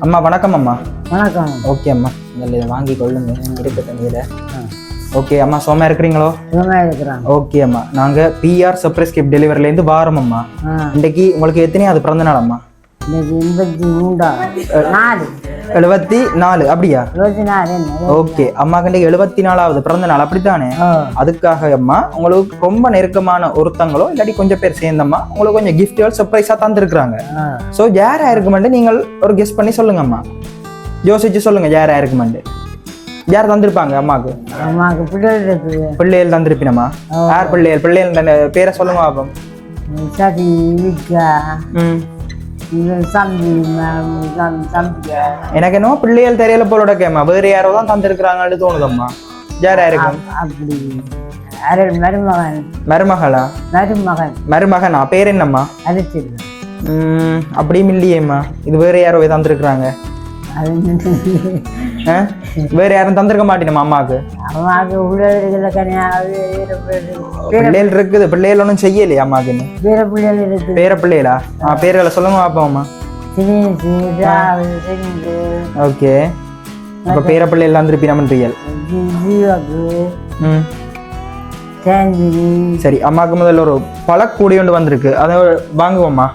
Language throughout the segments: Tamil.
அம்மா வணக்கம் அம்மா. வணக்கம். ஓகே அம்மா. இதில் இதை வாங்கி கொள்ளுங்க. இருக்கட்டும் இதில் ஓகே அம்மா சோமா இருக்கிறீங்களோ? இருக்கிறாங்க. ஓகே அம்மா. நாங்கள் பிஆர் சர்ப்ரைஸ் கிஃப்ட் டெலிவரிலேருந்து வாரோம் அம்மா. இன்றைக்கு உங்களுக்கு எத்தனையாவது பிறந்த நாள் அம்மா? எண்பத்தி மூன்றா? நாலு. எழுபத்தி நாலு அப்படியா? இருபத்தி நாலு ஓகே அம்மாக்கு இன்றைக்கு எழுபத்தி நாலாவது பிறந்த நாள் அப்படித்தானே? அதுக்காக அம்மா உங்களுக்கு ரொம்ப நெருக்கமான ஒருத்தங்களோ இல்லாட்டி கொஞ்சம் பேர் சேர்ந்தம்மா உங்களுக்கு கொஞ்சம் கிஃப்ட்கள் சர்ப்ரைஸாக தந்துருக்குறாங்க. ஸோ யாரா இருக்குமெண்டு நீங்கள் ஒரு கெஸ் பண்ணி சொல்லுங்க அம்மா யோசிச்சு சொல்லுங்க யாரா இருக்குமெண்டு யார் தந்திருப்பாங்க அம்மாவுக்கு? அம்மாவுக்கு பிள்ளைகள் இருக்குது. பிள்ளைகள் தந்திருப்பினம்மா. யார் பிள்ளைகள்? பிள்ளைகள் பேரை சொல்லுங்க பாப்போம். சதி விக்கா ம். எனக்கு என்னவோ பிள்ளைகள் தெரியல போலோட கேமா வேறு யாரோ தான் தந்திருக்கிறாங்கன்னு தோணுதம்மா. யாரா இருக்கும் அப்படி. மருமகன். மருமகளா? மருமகன். மருமகனா? பேர் என்னம்மா? அரிசில் ம் அப்படியும் இல்லையேம்மா. இது வேற யாரோ தந்திருக்கிறாங்க? வேற யாரும் தந்திருக்க மாட்டேனுமா அம்மாவுக்கு? அம்மாவுக்கு பிள்ளைகள் இருக்குது பிள்ளைகள் ஒன்றும் செய்யலையா அம்மாவுக்குன்னு வீர பிள்ளைகள் பேர பிள்ளைகளா? ஆ பேர்களை சொல்லுங்க பாப்போம்மா ஓகே. இப்போ பேர பிள்ளைகள் தந்திருப்பினமன் ரியல் ஜீவாக்கு ம். சேந்தினி சரி அம்மாவுக்கு முதல்ல ஒரு பழக்கூடி ஒன்று வந்திருக்கு. அதை வாங்குவோம்மா.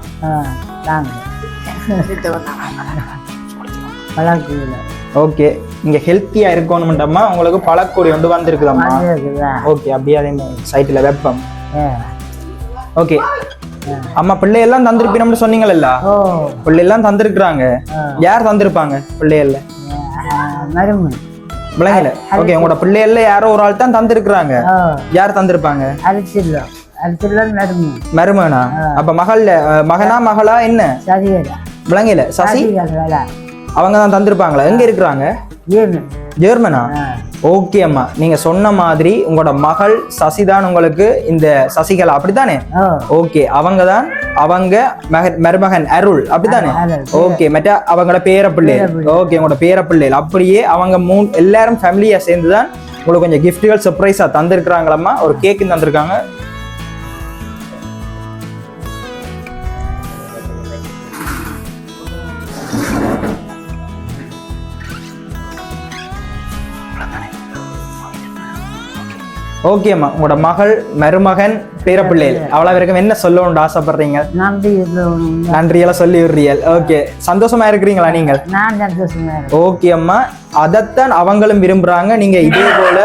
பழக்கூட. ஓகே இங்கே ஹெல்த்தியாக இருக்கணும்ட்டம்மா உங்களுக்கு பழக்கூடி ஒன்று வந்திருக்குதம்மா. ஓகே அப்படியே அதே சைட்டில் வெப்பம். ஓகே அம்மா பிள்ளையெல்லாம் தந்திருப்பினம்னு சொன்னீங்கல்ல? ஓ. பிள்ளையெல்லாம் தந்திருக்கிறாங்க. யார் தந்திருப்பாங்க மருமன் பிள்ளைங்கள ஓகே உங்களோட பிள்ளைகள்ல யாரோ ஒரு ஆள் தான் தந்திருக்கிறாங்க. யார் தந்திருப்பாங்க? மருமன் மருமகனா? அப்ப மகள்ல மகனா மகளா என்ன? விளங்கல சசி? அவங்க தான் தந்திருப்பாங்களா? எங்க இருக்கிறாங்க? ஜெர்மனா. ஓகே அம்மா. நீங்க சொன்ன மாதிரி உங்களோட மகள் சசி தான் உங்களுக்கு இந்த சசிகலா அப்படித்தானே? ஓகே. அவங்க தான் அவங்க மக- மருமகன் அருள் அப்படித்தானே. ஓகே. மற்ற அவங்களோட பேர ஓகே. உங்களோட பேர பிள்ளைகள் அப்படியே அவங்க மூணு எல்லாரும் ஃபேமிலியா சேர்ந்து தான் உங்களுக்கு கொஞ்சம் கிஃப்ட்டுகள் சர்ப்ரைஸா தந்திருக்கிறாங்களம்மா. ஒரு கேக்கு தந்திருக்காங்க. ஓகேம்மா உங்களோட மகள் மருமகன் பேரப்பிள்ளைகள் அவ்வளோ வரைக்கும் என்ன சொல்லணும்னு ஆசைப்படுறீங்க? இருக்கணும் நன்றியெல்லாம் சொல்லி விடுறீர்கள் ஓகே. சந்தோஷமா இருக்கிறீங்களா நீங்கள்? நான் சந்தோஷமா ஓகே அம்மா. அதைத்தான் அவங்களும் விரும்புறாங்க. நீங்க இதே போல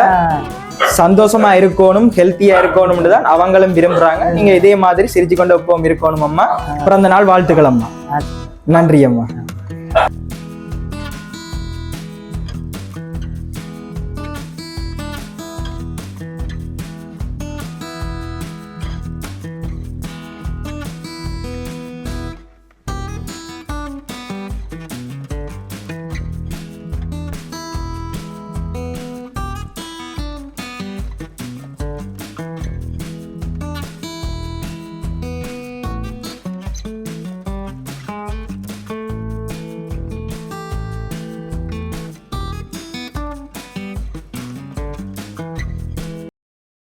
சந்தோஷமா இருக்கணும் ஹெல்த்தியா இருக்கணும்னு தான் அவங்களும் விரும்புறாங்க. நீங்க இதே மாதிரி சிரிச்சு கொண்டு எப்பவும் இருக்கணும் அம்மா. பிறந்த நாள் வாழ்த்துக்கள் அம்மா. நன்றி அம்மா.